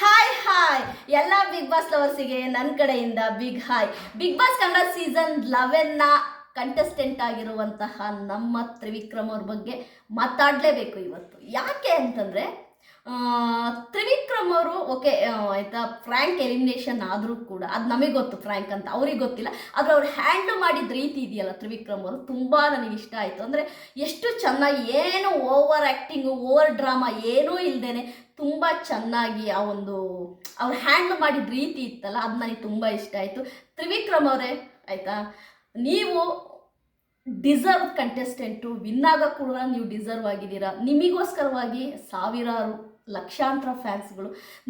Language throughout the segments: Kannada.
ಹಾಯ್ ಹಾಯ್ ಎಲ್ಲ ಬಿಗ್ ಬಾಸ್ ಲವರ್ಸಿಗೆ ನನ್ನ ಕಡೆಯಿಂದ big hi big boss Kannada season ಲೆವೆನ್ನ contestant ಆಗಿರುವಂತಹ ನಮ್ಮ ತ್ರಿವಿಕ್ರಮ್ ಅವ್ರ ಬಗ್ಗೆ ಮಾತಾಡಲೇಬೇಕು ಇವತ್ತು. ಯಾಕೆ ಅಂತಂದರೆ ತ್ರಿವಿಕ್ರಮ್ ಅವರು, ಓಕೆ ಆಯಿತಾ ಫ್ರ್ಯಾಂಕ್ ಎಲಿಮಿನೇಷನ್ ಆದರೂ ಕೂಡ, ಅದು ನಮಗೆ ಗೊತ್ತು ಫ್ರ್ಯಾಂಕ್ ಅಂತ, ಅವ್ರಿಗೆ ಗೊತ್ತಿಲ್ಲ. ಆದರೆ ಅವ್ರು ಹ್ಯಾಂಡಲ್ ಮಾಡಿದ ರೀತಿ ಇದೆಯಲ್ಲ ತ್ರಿವಿಕ್ರಮ್ ಅವರು, ತುಂಬ ನನಗೆ ಇಷ್ಟ ಆಯಿತು. ಅಂದರೆ ಎಷ್ಟು ಚೆನ್ನಾಗಿ, ಏನು ಓವರ್ ಆ್ಯಕ್ಟಿಂಗು ಓವರ್ ಡ್ರಾಮಾ ಏನೂ ಇಲ್ಲದೇನೆ ತುಂಬ ಚೆನ್ನಾಗಿ ಆ ಒಂದು ಅವ್ರು ಹ್ಯಾಂಡ್ಲ್ ಮಾಡಿದ ರೀತಿ ಇತ್ತಲ್ಲ, ಅದು ನನಗೆ ತುಂಬ ಇಷ್ಟ ಆಯಿತು. ತ್ರಿವಿಕ್ರಮ್ ಅವರೇ, ಆಯಿತಾ? ನೀವು ಡಿಸರ್ವ್ ಕಂಟೆಸ್ಟೆಂಟು ವಿನ್ ಆಗ ಕೂಡ ನೀವು ಡಿಸರ್ವ್ ಆಗಿದ್ದೀರಾ. ನಿಮಗೋಸ್ಕರವಾಗಿ ಸಾವಿರಾರು ಲಕ್ಷಾಂತರ ಫ್ಯಾನ್ಸ್ಗಳು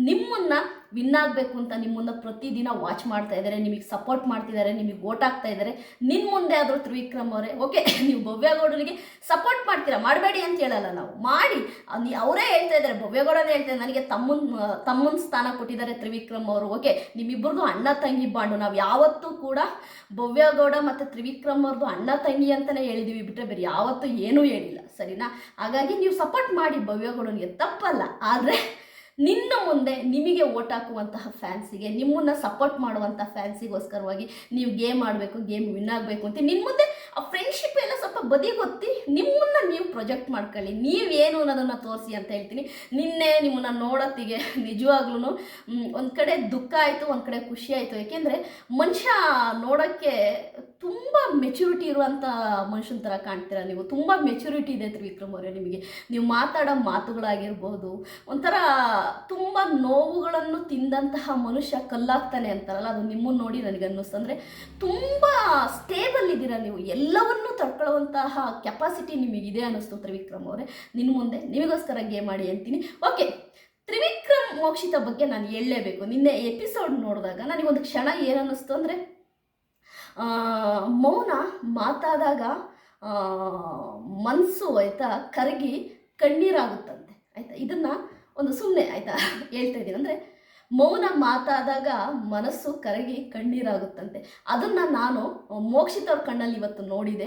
ನಿಮ್ಮನ್ನು ವಿನ್ ಆಗಬೇಕು ಅಂತ ನಿಮ್ಮನ್ನ ಪ್ರತಿದಿನ ವಾಚ್ ಮಾಡ್ತಾ ಇದ್ದಾರೆ, ನಿಮಗೆ ಸಪೋರ್ಟ್ ಮಾಡ್ತಿದ್ದಾರೆ ನಿಮಗೆ ವೋಟ್ ಆಗ್ತಾ ಇದ್ದಾರೆ ನಿಮ್ಮ ಮುಂದೆ ಆದರೂ ತ್ರಿವಿಕ್ರಮ್ ಅವರೇ ಓಕೆ ನೀವು ಭವ್ಯಗೌಡರಿಗೆ ಸಪೋರ್ಟ್ ಮಾಡ್ತೀರಾ? ಮಾಡಬೇಡಿ ಅಂತ ಹೇಳಲ್ಲ ನಾವು. ಮಾಡಿ. ಅವರೇ ಹೇಳ್ತಾ ಇದ್ದಾರೆ ಭವ್ಯಗೌಡನೇ ಹೇಳ್ತಾ ನನಗೆ ತಮ್ಮನ ತಮ್ಮನ ಸ್ಥಾನ ಕೊಟ್ಟಿದ್ದಾರೆ ತ್ರಿವಿಕ್ರಮ್ ಅವರು ಓಕೆ ನಿಮ್ಮಿಬ್ಬರಿಗೂ ಅಣ್ಣ ತಂಗಿ ಬಾಂಡು. ನಾವು ಯಾವತ್ತೂ ಕೂಡ ಭವ್ಯಗೌಡ ಮತ್ತು ತ್ರಿವಿಕ್ರಮ್ ಅವ್ರದ್ದು ಅಣ್ಣ ತಂಗಿ ಅಂತಲೇ ಹೇಳಿದ್ದೀವಿ ಬಿಟ್ಟರೆ ಬೇರೆ ಯಾವತ್ತೂ ಏನೂ ಹೇಳಿಲ್ಲ, ಸರಿನಾ? ಹಾಗಾಗಿ ನೀವು ಸಪೋರ್ಟ್ ಮಾಡಿ ಭವ್ಯಗೌಡನಿಗೆ ತಪ್ಪಲ್ಲ. ಆದರೆ ನಿನ್ನ ಮುಂದೆ ನಿಮಗೆ ಓಟ್ ಹಾಕುವಂತಹ ಫ್ಯಾನ್ಸಿಗೆ ನಿಮ್ಮನ್ನು ಸಪೋರ್ಟ್ ಮಾಡುವಂಥ ಫ್ಯಾನ್ಸಿಗೋಸ್ಕರವಾಗಿ ನೀವು ಗೇಮ್ ಆಡಬೇಕು ಗೇಮ್ ವಿನ್ ಆಗಬೇಕು ಅಂತ. ನಿನ್ನ ಮುಂದೆ ಆ ಫ್ರೆಂಡ್ಶಿಪ್ ಎಲ್ಲ ಸ್ವಲ್ಪ ಬದಿಗೊತ್ತಿ, ನಿಮ್ಮನ್ನು ನೀವು ಪ್ರೊಜೆಕ್ಟ್ ಮಾಡ್ಕೊಳ್ಳಿ. ನೀವೇನು ಅನ್ನೋದನ್ನು ತೋರಿಸಿ ಅಂತ ಹೇಳ್ತೀನಿ. ನಿನ್ನೆ ನಿಮ್ಮನ್ನು ನೋಡೋತ್ತಿಗೆ ನಿಜವಾಗ್ಲೂ ಒಂದು ಕಡೆ ದುಃಖ ಆಯಿತು, ಒಂದು ಕಡೆ ಖುಷಿ ಆಯಿತು. ಏಕೆಂದರೆ ಮನುಷ್ಯ ನೋಡೋಕ್ಕೆ ತುಂಬ ಮೆಚುರಿಟಿ ಇರುವಂಥ ಮನುಷ್ಯನ ಥರ ಕಾಣ್ತೀರ ನೀವು? ತುಂಬ ಮೆಚುರಿಟಿ ಇದೆ ತ್ರಿವಿಕ್ರಮ್ ಅವರೇ ನಿಮಗೆ. ನೀವು ಮಾತಾಡೋ ಮಾತುಗಳಾಗಿರ್ಬೋದು, ಒಂಥರ ತುಂಬ ನೋವುಗಳನ್ನು ತಿಂದಂತಹ ಮನುಷ್ಯ ಕಲ್ಲಾಗ್ತಾನೆ ಅಂತಾರಲ್ಲ, ಅದು ನಿಮ್ಮನ್ನು ನೋಡಿ ನನಗೆ ಅನ್ನಿಸ್ತು. ಅಂದರೆ ತುಂಬ ಸ್ಟೇಬಲ್ ಇದ್ದೀರಾ ನೀವು? ಎಲ್ಲವನ್ನೂ ತಡ್ಕೊಳ್ಳುವಂತಹ ಕೆಪಾಸಿಟಿ ನಿಮಗಿದೆ ಅನ್ನಿಸ್ತು ತ್ರಿವಿಕ್ರಮ್ ಅವರೇ. ನಿನ್ನ ಮುಂದೆ ನಿಮಗೋಸ್ಕರ ಗೇಮ್ ಮಾಡಿ ಅಂತೀನಿ. ಓಕೆ ತ್ರಿವಿಕ್ರಮ್ ಮೋಕ್ಷಿತ ಬಗ್ಗೆ ನಾನು ಹೇಳಲೇಬೇಕು. ನಿನ್ನೆ ಎಪಿಸೋಡ್ ನೋಡಿದಾಗ ನನಗೊಂದು ಕ್ಷಣ ಏನನ್ನಿಸ್ತು ಅಂದರೆ ಮೌನ ಮಾತಾದಾಗ ಮನಸ್ಸು ಆಯ್ತಾ, ಕರಗಿ ಕಣ್ಣೀರಾಗುತ್ತಂತೆ. ಆಯಿತಾ? ಇದನ್ನು ಒಂದು ಸುಮ್ಮನೆ ಆಯಿತಾ ಹೇಳ್ತಾ ಇದ್ದೀನಿ. ಅಂದರೆ ಮೌನ ಮಾತಾದಾಗ ಮನಸ್ಸು ಕರಗಿ ಕಣ್ಣೀರಾಗುತ್ತಂತೆ. ಅದನ್ನು ನಾನು ಮೋಕ್ಷಿತ ಅವ್ರ ಕಣ್ಣಲ್ಲಿ ಇವತ್ತು ನೋಡಿದೆ.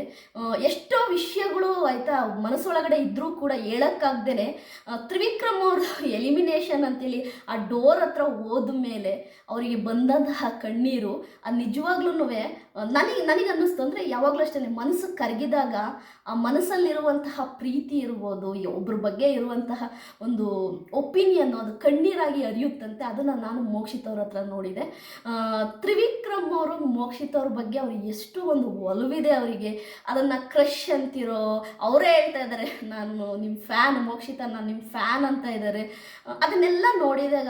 ಎಷ್ಟೋ ವಿಷಯಗಳು ಆಯಿತಾ ಮನಸ್ಸೊಳಗಡೆ ಇದ್ದರೂ ಕೂಡ ಹೇಳೋಕ್ಕಾಗ್ದೇ ತ್ರಿವಿಕ್ರಮ್ ಅವ್ರದ್ದು ಎಲಿಮಿನೇಷನ್ ಅಂತೇಳಿ ಆ ಡೋರ್ ಹತ್ರ ಹೋದ ಮೇಲೆ ಅವರಿಗೆ ಬಂದಂತಹ ಕಣ್ಣೀರು, ಅದು ನಿಜವಾಗ್ಲೂ ನನಗೆ ನನಗೆ ಅನ್ನಿಸ್ತು ಅಂದರೆ ಯಾವಾಗಲೂ ಅಷ್ಟೇ ಮನಸ್ಸು ಕರಗಿದಾಗ ಆ ಮನಸ್ಸಲ್ಲಿರುವಂತಹ ಪ್ರೀತಿ ಇರ್ಬೋದು ಒಬ್ಬರ ಬಗ್ಗೆ ಇರುವಂತಹ ಒಂದು ಒಪಿನಿಯನ್ ಅದು ಕಣ್ಣೀರಾಗಿ ಅರಿಯುತ್ತಂತೆ, ಅದನ್ನು ನಾನು ಮೋಕ್ಷಿತವ್ರ ಹತ್ರ ನೋಡಿದೆ. ತ್ರಿವಿಕ್ರಮ್ ಅವರು ಮೋಕ್ಷಿತವ್ರ ಬಗ್ಗೆ ಅವ್ರು ಎಷ್ಟು ಒಂದು ಒಲವಿದೆ ಅವರಿಗೆ. ಅದನ್ನು ಕ್ರಶ್ ಅಂತಿರೋ, ಅವರೇ ಹೇಳ್ತಾ ಇದ್ದಾರೆ ನಾನು ನಿಮ್ಮ ಫ್ಯಾನ್ ಮೋಕ್ಷಿತ, ನಾನು ನಿಮ್ಮ ಫ್ಯಾನ್ ಅಂತ ಇದ್ದಾರೆ ಅದನ್ನೆಲ್ಲ ನೋಡಿದಾಗ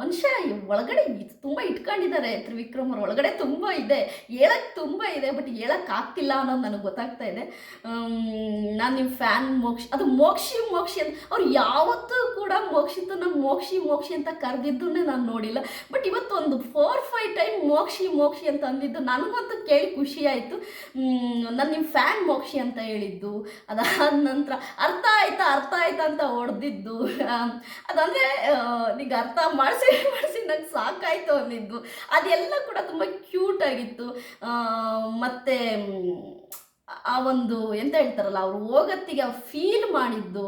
ಮನುಷ್ಯ ಒಳಗಡೆ ತುಂಬ ಇಟ್ಕೊಂಡಿದ್ದಾರೆ. ತ್ರಿವಿಕ್ರಮ್ ಅವ್ರ ಒಳಗಡೆ ತುಂಬ ಇದೆ. ಹೇಳಕ್ಕೆ ತುಂಬ ಇದೆ ಬಟ್ ಹೇಳಕ್ಕೆ ಆಗ್ತಿಲ್ಲ ಅನ್ನೋದು ನನಗೆ ಗೊತ್ತಾಗ್ತಾ ಇದೆ. ನಾನು ನಿಮ್ಮ ಫ್ಯಾನ್ ಮೋಕ್ಷ, ಅದು ಮೋಕ್ಷಿ ಮೋಕ್ಷಿ ಅಂತ, ಅವ್ರು ಯಾವತ್ತೂ ಕೂಡ ಮೋಕ್ಷಿತನ ಮೋಕ್ಷಿ ಮೋಕ್ಷಿ ಅಂತ ಕರೆದಿದ್ದನ್ನೇ ನಾನು ನೋಡಿಲ್ಲ. ಬಟ್ ಇವತ್ತು ಒಂದು four five time Mokshi Mokshi ಅಂತ ಅಂದಿದ್ದು ನನಗಂತೂ ಕೇಳಿ ಖುಷಿ ಆಯಿತು. ನಾನು ನಿಮ್ಮ ಫ್ಯಾನ್ ಮೋಕ್ಷಿ ಅಂತ ಹೇಳಿದ್ದು, ಅದಾದ ನಂತರ ಅರ್ಥ ಆಯ್ತಾ ಅರ್ಥ ಆಯ್ತಾ ಅಂತ ಹೊಡೆದಿದ್ದು. ಅದಂದರೆ ನಿಮಗೆ ಅರ್ಥ ಮಾಡಿಸಿ ಮಾಡಿಸಿ ನಂಗೆ ಸಾಕಾಯಿತು ಅನ್ನಿದ್ದು. ಅದೆಲ್ಲ ಕೂಡ ತುಂಬ ಕ್ಯೂಟ್ ಆಗಿತ್ತು. ಮತ್ತು, ಆ ಒಂದು ಎಂತ ಹೇಳ್ತಾರಲ್ಲ, ಅವರು ಹೋಗತ್ತಿಗೆ ಫೀಲ್ ಮಾಡಿದ್ದು,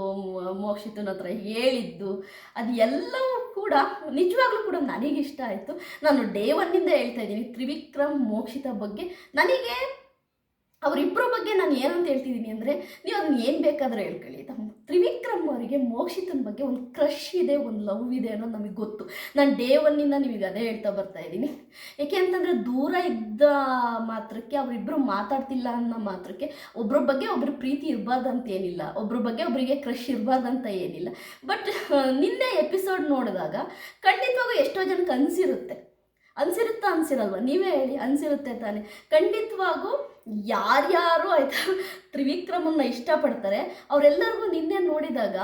ಮೋಕ್ಷಿತನ ಹತ್ರ ಹೇಳಿದ್ದು, ಅದು ಎಲ್ಲವೂ ಕೂಡ ನಿಜವಾಗ್ಲೂ ಕೂಡ ನನಗಿಷ್ಟ ಆಯಿತು. ನಾನು ಡೇ ಒನ್ನಿಂದ ಹೇಳ್ತಾ ಇದ್ದೀನಿ, ತ್ರಿವಿಕ್ರಮ್ ಮೋಕ್ಷಿತ ಬಗ್ಗೆ ನನಗೆ ಅವರಿಬ್ಬರ ಬಗ್ಗೆ ನಾನು ಏನಂತ ಹೇಳ್ತಿದ್ದೀನಿ ಅಂದರೆ, ನೀವು ಅದನ್ನ ಏನು ಬೇಕಾದರೂ ಹೇಳ್ಕೊಳ್ಳಿ. ತ್ರಿವಿಕ್ರಮ್ ಅವರಿಗೆ ಮೋಕ್ಷಿತನ ಬಗ್ಗೆ ಒಂದು ಕ್ರಶ್ ಇದೆ, ಒಂದು ಲವ್ ಇದೆ ಅನ್ನೋದು ನಮಗೆ ಗೊತ್ತು. ನಾನು ಡೇ ಒನ್ನಿಂದ ನಿಮಗೆ ಅದೇ ಹೇಳ್ತಾ ಬರ್ತಾ ಇದ್ದೀನಿ. ಏಕೆ ಅಂತಂದರೆ ದೂರ ಇದ್ದ ಮಾತ್ರಕ್ಕೆ ಅವರಿಬ್ಬರು ಮಾತಾಡ್ತಿಲ್ಲ ಅನ್ನೋ ಮಾತ್ರಕ್ಕೆ ಒಬ್ಬರ ಬಗ್ಗೆ ಒಬ್ಬರ ಪ್ರೀತಿ ಇರಬಾರ್ದಂತ ಏನಿಲ್ಲ. ಒಬ್ಬರ ಬಗ್ಗೆ ಒಬ್ಬರಿಗೆ ಕ್ರಶ್ ಅಂತ ಏನಿಲ್ಲ. ಬಟ್ ನಿನ್ನೆ ಎಪಿಸೋಡ್ ನೋಡಿದಾಗ ಖಂಡಿತವಾಗೂ ಎಷ್ಟೋ ಜನಕ್ಕೆ ಅನಿಸಿರುತ್ತೆ. ಅನಿಸಿರುತ್ತಾ ಅನಿಸಿರಲ್ವ? ನೀವೇ ಹೇಳಿ, ಅನಿಸಿರುತ್ತೆ ತಾನೆ. ಖಂಡಿತವಾಗೂ ಯಾರ್ಯಾರು ಆಯ್ತಾ ತ್ರಿವಿಕ್ರಮನ್ನ ಇಷ್ಟಪಡ್ತಾರೆ, ಅವರೆಲ್ಲರಿಗೂ ನಿನ್ನೆ ನೋಡಿದಾಗ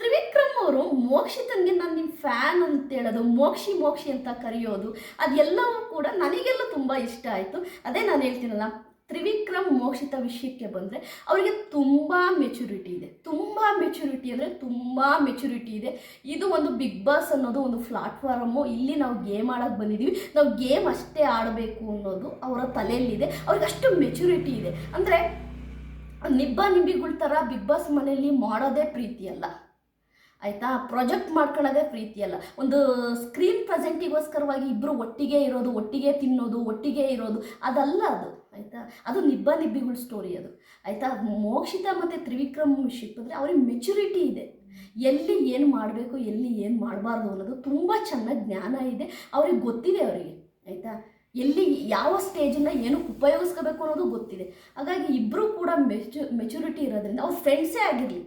ತ್ರಿವಿಕ್ರಮ್ ಅವರು ಮೋಕ್ಷಿತನಿಗೆ ನಾನು ನಿಮ್ಮ ಫ್ಯಾನ್ ಅಂತ ಹೇಳೋದು, ಮೋಕ್ಷಿ ಮೋಕ್ಷಿ ಅಂತ ಕರೆಯೋದು, ಅದೆಲ್ಲವೂ ಕೂಡ ನನಗೆಲ್ಲ ತುಂಬ ಇಷ್ಟ ಆಯಿತು. ಅದೇ ನಾನು ಹೇಳ್ತೀನಲ್ಲ ತ್ರಿವಿಕ್ರಮ್ ಮೋಕ್ಷಿತ ವಿಷಯಕ್ಕೆ ಬಂದರೆ ಅವರಿಗೆ ತುಂಬ ಮೆಚುರಿಟಿ ಇದೆ. ತುಂಬ ಮೆಚುರಿಟಿ ಅಂದರೆ ತುಂಬ ಮೆಚುರಿಟಿ ಇದೆ. ಇದು ಒಂದು ಬಿಗ್ ಬಾಸ್ ಅನ್ನೋದು ಒಂದು ಪ್ಲಾಟ್ಫಾರಮು ಇಲ್ಲಿ ನಾವು ಗೇಮ್ ಆಡೋಕ್ಕೆ ಬಂದಿದ್ದೀವಿ ನಾವು ಗೇಮ್ ಅಷ್ಟೇ ಆಡಬೇಕು ಅನ್ನೋದು ಅವರ ತಲೆಯಲ್ಲಿದೆ. ಅವ್ರಿಗೆ ಅಷ್ಟು ಮೆಚುರಿಟಿ ಇದೆ. ಅಂದರೆ ನಿಬ್ಬ ನಿಂಬಿಗಳ ಥರ ಬಿಗ್ ಬಾಸ್ ಮನೆಯಲ್ಲಿ ಮಾಡೋದೇ ಪ್ರೀತಿ ಅಲ್ಲ. ಆಯಿತಾ? ಪ್ರಾಜೆಕ್ಟ್ ಮಾಡ್ಕೊಳ್ಳೋದೇ ಪ್ರೀತಿ ಅಲ್ಲ. ಒಂದು ಸ್ಕ್ರೀನ್ ಪ್ರೆಸೆಂಟಿಗೋಸ್ಕರವಾಗಿ ಇಬ್ಬರು ಒಟ್ಟಿಗೆ ಇರೋದು, ಒಟ್ಟಿಗೆ ತಿನ್ನೋದು, ಒಟ್ಟಿಗೆ ಇರೋದು, ಅದಲ್ಲ ಅದು. ಆಯಿತಾ? ಅದು ನಿಬ್ಬ ನಿಬ್ಬಿಗಳ ಸ್ಟೋರಿ ಅದು. ಆಯಿತಾ? ಮೋಕ್ಷಿತ ಮತ್ತು ತ್ರಿವಿಕ್ರಮ್ ಅಂದರೆ ಅವ್ರಿಗೆ ಮೆಚುರಿಟಿ ಇದೆ. ಎಲ್ಲಿ ಏನು ಮಾಡಬೇಕು, ಎಲ್ಲಿ ಏನು ಮಾಡಬಾರ್ದು ಅನ್ನೋದು ತುಂಬ ಚೆನ್ನಾಗಿ ಜ್ಞಾನ ಇದೆ. ಅವ್ರಿಗೆ ಗೊತ್ತಿದೆ ಅವರಿಗೆ. ಆಯಿತಾ? ಎಲ್ಲಿ, ಯಾವ ಸ್ಟೇಜನ್ನು ಏನು ಉಪಯೋಗಿಸ್ಕೋಬೇಕು ಅನ್ನೋದು ಗೊತ್ತಿದೆ. ಹಾಗಾಗಿ ಇಬ್ಬರೂ ಕೂಡ ಮೆಚು ಮೆಚುರಿಟಿ ಇರೋದ್ರಿಂದ ಅವ್ರ ಫ್ರೆಂಡ್ಸೇ ಆಗಿರಲಿ.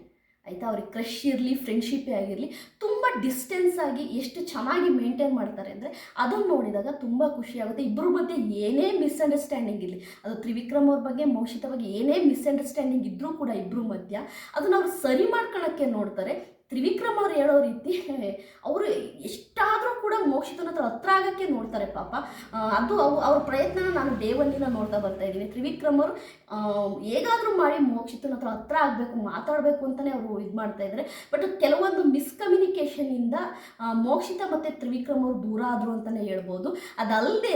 ಆಯಿತಾ? ಅವ್ರಿಗೆ ಕ್ರಶ್ ಇರಲಿ ಫ್ರೆಂಡ್ಶಿಪ್ಪೇ ಆಗಿರಲಿ, ತುಂಬ ಡಿಸ್ಟೆನ್ಸ್ ಆಗಿ ಎಷ್ಟು ಚೆನ್ನಾಗಿ ಮೇಂಟೈನ್ ಮಾಡ್ತಾರೆ ಅಂದರೆ ಅದನ್ನು ನೋಡಿದಾಗ ತುಂಬ ಖುಷಿಯಾಗುತ್ತೆ ಇಬ್ಬರ ಮಧ್ಯೆ ಏನೇ ಮಿಸ್ಅಂಡರ್ಸ್ಟ್ಯಾಂಡಿಂಗ್ ಇರಲಿ, ಅದು ತ್ರಿವಿಕ್ರಮ್ ಅವ್ರ ಬಗ್ಗೆ ಬಗ್ಗೆ ಏನೇ ಮಿಸ್ಅಂಡರ್ಸ್ಟ್ಯಾಂಡಿಂಗ್ ಇದ್ದರೂ ಕೂಡ ಇಬ್ಬರ ಮಧ್ಯ ಅದನ್ನು ಅವರು ಸರಿ ಮಾಡ್ಕೊಳ್ಳೋಕ್ಕೆ ನೋಡ್ತಾರೆ. ತ್ರಿವಿಕ್ರಮ್ ಅವ್ರು ಹೇಳೋ ರೀತಿ ಅವರು ಎಷ್ಟಾದರೂ ಕೂಡ ಮೋಕ್ಷಿತನ ಹತ್ರ ಹತ್ರ ಆಗೋಕ್ಕೆ ನೋಡ್ತಾರೆ ಪಾಪ. ಅದು ಅವು, ಅವ್ರ ಪ್ರಯತ್ನ ನಾನು ಡೇ ನೋಡ್ತಾ ಬರ್ತಾ ಇದ್ದೀನಿ. ತ್ರಿವಿಕ್ರಮರು ಹೇಗಾದರೂ ಮಾಡಿ ಮೋಕ್ಷಿತನ ಹತ್ರ ಹತ್ರ ಆಗಬೇಕು, ಮಾತಾಡಬೇಕು ಅಂತಲೇ ಅವರು ಇದು ಮಾಡ್ತಾ ಇದ್ದಾರೆ ಬಟ್ ಕೆಲವೊಂದು ಮಿಸ್ಕಮ್ಯುನಿಕೇಷನಿಂದ ಮೋಕ್ಷಿತ ಮತ್ತು ತ್ರಿವಿಕ್ರಮ್ ಅವರು ದೂರ ಆದರು ಅಂತಲೇ ಹೇಳ್ಬೋದು. ಅದಲ್ಲದೆ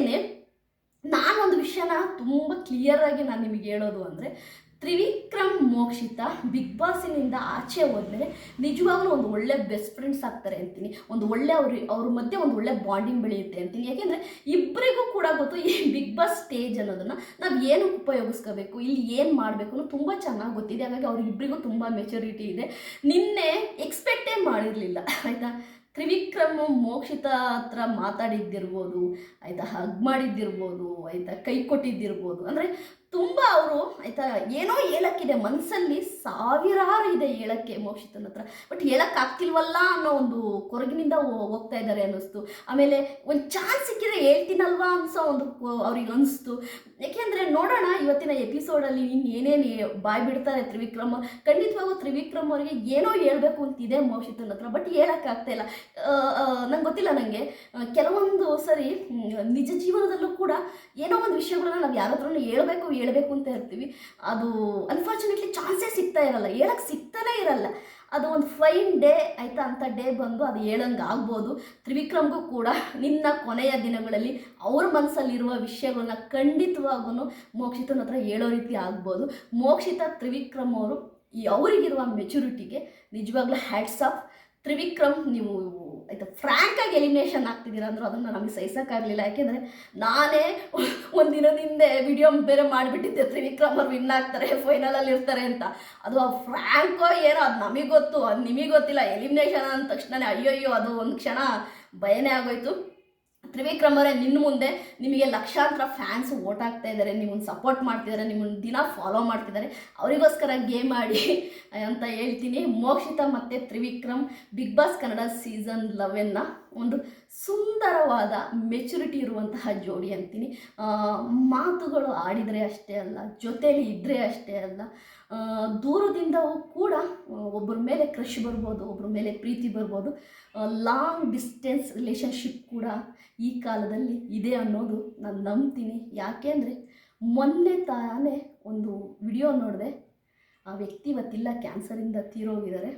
ನಾನೊಂದು ವಿಷಯನ ತುಂಬ ಕ್ಲಿಯರಾಗಿ ನಾನು ನಿಮಗೆ ಹೇಳೋದು ಅಂದರೆ ತ್ರಿವಿಕ್ರಮ್ ಮೋಕ್ಷಿತ ಬಿಗ್ ಬಾಸಿನಿಂದ ಆಚೆ ಹೋದ್ಮೇಲೆ ನಿಜವಾಗ್ಲೂ ಒಂದು ಒಳ್ಳೆ ಬೆಸ್ಟ್ ಫ್ರೆಂಡ್ಸ್ ಆಗ್ತಾರೆ ಅಂತೀನಿ. ಒಂದು ಒಳ್ಳೆ ಅವ್ರ ಅವ್ರ ಮಧ್ಯೆ ಒಂದು ಒಳ್ಳೆ ಬಾಂಡಿಂಗ್ ಬೆಳೆಯುತ್ತೆ ಅಂತೀನಿ. ಯಾಕೆಂದರೆ ಇಬ್ಬರಿಗೂ ಕೂಡ ಗೊತ್ತು ಈ ಬಿಗ್ ಬಾಸ್ ಸ್ಟೇಜ್ ಅನ್ನೋದನ್ನು ನಾವು ಏನು ಉಪಯೋಗಿಸ್ಕೋಬೇಕು, ಇಲ್ಲಿ ಏನು ಮಾಡಬೇಕು ತುಂಬ ಚೆನ್ನಾಗಿ ಗೊತ್ತಿದೆ. ಹಾಗಾಗಿ ಅವ್ರಿಗಿಬ್ಬರಿಗೂ ತುಂಬ ಮೆಚುರಿಟಿ ಇದೆ. ನಿನ್ನೆ ಎಕ್ಸ್ಪೆಕ್ಟೇ ಮಾಡಿರಲಿಲ್ಲ, ಆಯಿತಾ? ತ್ರಿವಿಕ್ರಮ್ ಮೋಕ್ಷಿತ ಹತ್ರ ಮಾತಾಡಿದ್ದಿರ್ಬೋದು, ಆಯಿತಾ? ಹಗ್ ಮಾಡಿದ್ದಿರ್ಬೋದು, ಆಯಿತಾ? ಕೈ ಕೊಟ್ಟಿದ್ದಿರ್ಬೋದು. ಅಂದರೆ ತುಂಬ ಅವರು ಆಯಿತಾ ಏನೋ ಹೇಳಕ್ಕಿದೆ ಮನಸ್ಸಲ್ಲಿ ಸಾವಿರಾರು ಇದೆ ಹೇಳಕ್ಕೆ ಮೋಕ್ಷಿತನ ಹತ್ರ. ಬಟ್ ಹೇಳಕ್ಕಾಗ್ತಿಲ್ವಲ್ಲ ಅನ್ನೋ ಒಂದು ಕೊರಗಿನಿಂದ ಹೋಗ್ತಾ ಇದ್ದಾರೆ ಅನ್ನಿಸ್ತು. ಆಮೇಲೆ ಒಂದು ಚಾನ್ಸ್ ಸಿಕ್ಕಿದ್ರೆ ಹೇಳ್ತೀನಲ್ವಾ ಅನ್ಸೋ ಒಂದು ಅವ್ರಿಗೆ ಅನಿಸ್ತು. ಯಾಕೆಂದರೆ ನೋಡೋಣ, ಇವತ್ತಿನ ಎಪಿಸೋಡಲ್ಲಿ ಇನ್ನೇನೇನು ಬಾಯ್ ಬಿಡ್ತಾರೆ ತ್ರಿವಿಕ್ರಮ್. ಖಂಡಿತವಾಗೂ ತ್ರಿವಿಕ್ರಮ್ ಅವರಿಗೆ ಏನೋ ಹೇಳಬೇಕು ಅಂತಿದೆ ಮೋಕ್ಷಿತನ ಹತ್ರ ಬಟ್ ಹೇಳೋಕ್ಕಾಗ್ತಾ ಇಲ್ಲ. ನಂಗೆ ಗೊತ್ತಿಲ್ಲ ನನಗೆ ಕೆಲವೊಂದು ಸರಿ ನಿಜ ಜೀವನದಲ್ಲೂ ಕೂಡ ಏನೋ ಒಂದು ವಿಷಯಗಳನ್ನ ನಾವು ಯಾರ ಹತ್ರನೂ ಹೇಳ್ಬೇಕು ಹೇಳ್ಬೇಕು ಅಂತ ಇರ್ತೀವಿ ಅದು ಅನ್ಫಾರ್ಚುನೇಟ್ಲಿ ಚಾನ್ಸೇ ಸಿಗ್ತಾ ಇರಲ್ಲ. ಹೇಳಕ್ಕೆ ಸಿಗ್ತಾನೇ ಇರಲ್ಲ. ಅದು ಒಂದು ಫೈನ್ ಡೇ ಆಯಿತಾ ಅಂಥ ಡೇ ಬಂದು ಅದು ಹೇಳಂಗೆ ಆಗ್ಬೋದು. ತ್ರಿವಿಕ್ರಮ್ಗೂ ಕೂಡ ನಿನ್ನ ಕೊನೆಯ ದಿನಗಳಲ್ಲಿ ಅವ್ರ ಮನಸ್ಸಲ್ಲಿರುವ ವಿಷಯಗಳನ್ನ ಖಂಡಿತವಾಗೂ ಮೋಕ್ಷಿತನ ಹತ್ರ ಹೇಳೋ ರೀತಿ ಆಗ್ಬೋದು. ಮೋಕ್ಷಿತ ತ್ರಿವಿಕ್ರಮ್ ಅವರು ಈ ಅವರಿಗಿರುವ ಮೆಚುರಿಟಿಗೆ ನಿಜವಾಗ್ಲೂ ಹ್ಯಾಟ್ಸ್ ಆಫ್ ತ್ರಿವಿಕ್ರಮ್, ನೀವು ಆಯಿತಾ ಫ್ರ್ಯಾಂಕಾಗಿ ಎಲಿಮಿನೇಷನ್ ಆಗ್ತಿದ್ದೀರಾ ಅಂದ್ರೆ ಅದನ್ನು ನಮಗೆ ಸಹಿಸೋಕ್ಕಾಗಲಿಲ್ಲ ಯಾಕೆಂದರೆ ನಾನೇ ಒಂದು ಹಿಂದೆ ವಿಡಿಯೋ ಬೇರೆ ಮಾಡಿಬಿಟ್ಟಿದ್ದೆ. ತ್ರಿವಿಕ್ರಮ್ ಅವ್ರು ವಿನ್ ಆಗ್ತಾರೆ ಫೈನಲಲ್ಲಿ ಇರ್ತಾರೆ ಅಂತ. ಅದು ಆ ಫ್ರ್ಯಾಂಕೋ ಏನೋ ಅದು ನಮಗೆ ಗೊತ್ತು, ಅದು ನಿಮಗೆ ಗೊತ್ತಿಲ್ಲ. ಎಲಿಮಿನೇಷನ್ ಅಂದ ತಕ್ಷಣನೇ ಅಯ್ಯೋಯ್ಯೋ, ಅದು ಒಂದು ಕ್ಷಣ ಭಯನೇ ಆಗೋಯ್ತು. ತ್ರಿವಿಕ್ರಮ್ ಅವರೇ ನಿನ್ನ ಮುಂದೆ ನಿಮಗೆ ಲಕ್ಷಾಂತರ ಫ್ಯಾನ್ಸ್ ಓಟ್ ಆಗ್ತಾ ಇದ್ದಾರೆ, ನಿಮ್ಮನ್ನು ಸಪೋರ್ಟ್ ಮಾಡ್ತಿದ್ದಾರೆ, ನಿಮ್ಮನ್ನು ದಿನ ಫಾಲೋ ಮಾಡ್ತಿದ್ದಾರೆ. ಅವರಿಗೋಸ್ಕರ ಗೇಮ್ ಆಡಿ ಅಂತ ಹೇಳ್ತೀನಿ. ಮೋಕ್ಷಿತ ಮತ್ತು Trivikram big boss Kannada season ಲೆವೆನ್ನ ಒಂದು ಸುಂದರವಾದ ಮೆಚುರಿಟಿ ಇರುವಂತಹ ಜೋಡಿ ಅಂತೀನಿ. ಮಾತುಗಳು ಆಡಿದರೆ ಅಷ್ಟೇ ಅಲ್ಲ ಜೊತೆಯಲ್ಲಿ ಇದ್ದರೆ ಅಷ್ಟೇ ಅಲ್ಲ. ಆ, ದೂರದಿಂದವೂ ಕೂಡ ಒಬ್ಬರ ಮೇಲೆ ಕ್ರಶ್ ಬರ್ಬೋದು ಒಬ್ಬರ ಮೇಲೆ ಪ್ರೀತಿ ಬರ್ಬೋದು ಲಾಂಗ್ ಡಿಸ್ಟೆನ್ಸ್ ರಿಲೇಷನ್ಶಿಪ್ ಕೂಡ ಈ ಕಾಲದಲ್ಲಿ ಇದೆ ಅನ್ನೋದು ನಾನು ನಂಬ್ತೀನಿ. ಯಾಕೆ ಅಂದರೆ ಮೊನ್ನೆ ತಾನೇ ಒಂದು ವಿಡಿಯೋ ನೋಡಿದೆ. ಆ ವ್ಯಕ್ತಿ ಇವತ್ತಿಲ್ಲ ಕ್ಯಾನ್ಸರಿಂದ ತೀರೋಗಿದ್ದಾರೆ.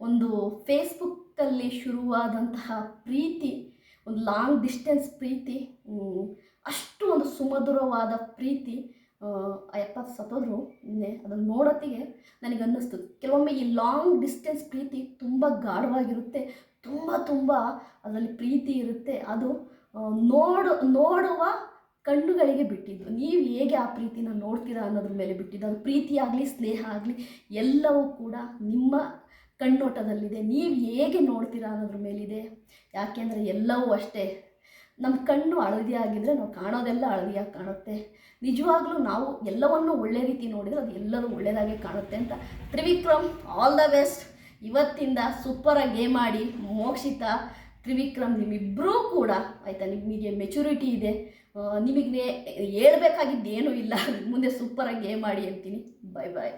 ಒಂದು ಫೇಸ್ಬುಕ್ಕಲ್ಲಿ ಶುರುವಾದಂತಹ ಪ್ರೀತಿ ಒಂದು ಲಾಂಗ್ ಡಿಸ್ಟೆನ್ಸ್ ಪ್ರೀತಿ ಅಷ್ಟು ಒಂದು ಸುಮಧುರವಾದ ಪ್ರೀತಿ ಯಪ್ಪ ಸತ್ತೋದ್ರು ಅದನ್ನು ನೋಡೋತ್ತಿಗೆ ನನಗೆ ಅನ್ನಿಸ್ತು ಕೆಲವೊಮ್ಮೆ ಈ ಲಾಂಗ್ ಡಿಸ್ಟೆನ್ಸ್ ಪ್ರೀತಿ ತುಂಬ ಗಾಢವಾಗಿರುತ್ತೆ. ತುಂಬ ತುಂಬ ಅದರಲ್ಲಿ ಪ್ರೀತಿ ಇರುತ್ತೆ. ಅದು ನೋಡು, ನೋಡುವ ಕಣ್ಣುಗಳಿಗೆ ಬಿಟ್ಟಿದ್ದು. ನೀವು ಹೇಗೆ ಆ ಪ್ರೀತಿನ ನೋಡ್ತೀರಾ ಅನ್ನೋದ್ರ ಮೇಲೆ ಬಿಟ್ಟಿದ್ದು. ಅದು ಪ್ರೀತಿಯಾಗಲಿ ಸ್ನೇಹ ಆಗಲಿ, ಎಲ್ಲವೂ ಕೂಡ ನಿಮ್ಮ ಕಣ್ಣೋಟದಲ್ಲಿದೆ. ನೀವು ಹೇಗೆ ನೋಡ್ತೀರಾ ಅನ್ನೋದ್ರ ಮೇಲಿದೆ. ಯಾಕೆಂದರೆ ಎಲ್ಲವೂ ಅಷ್ಟೇ. ನಮ್ಮ ಕಣ್ಣು ಹಳದಿ ಆಗಿದ್ದರೆ ನಾವು ಕಾಣೋದೆಲ್ಲ ಹಳದಿಯಾಗಿ ಕಾಣುತ್ತೆ. ನಿಜವಾಗ್ಲೂ ನಾವು ಎಲ್ಲವನ್ನು ಒಳ್ಳೆ ರೀತಿ ನೋಡಿದರೆ ಅದು ಎಲ್ಲರೂ ಒಳ್ಳೆಯದಾಗಿ ಕಾಣುತ್ತೆ ಅಂತ. ತ್ರಿವಿಕ್ರಮ್ ಆಲ್ ದ ಬೆಸ್ಟ್ ಇವತ್ತಿಂದ ಸೂಪರಾಗಿ ಗೇಮ್ ಆಡಿ ಮೋಕ್ಷಿತ ತ್ರಿವಿಕ್ರಮ್ ನಿಮ್ಮಿಬ್ಬರೂ ಕೂಡ ಆಯಿತಾ, ನಿಮಗೆ ಮೆಚುರಿಟಿ ಇದೆ. ನಿಮಗೆ ಹೇಳ್ಬೇಕಾಗಿದ್ದೇನೂ ಇಲ್ಲ. ಮುಂದೆ ಸೂಪರಾಗಿ ಗೇಮ್ ಆಡಿ ಅಂತೀನಿ. ಬಾಯ್ ಬಾಯ್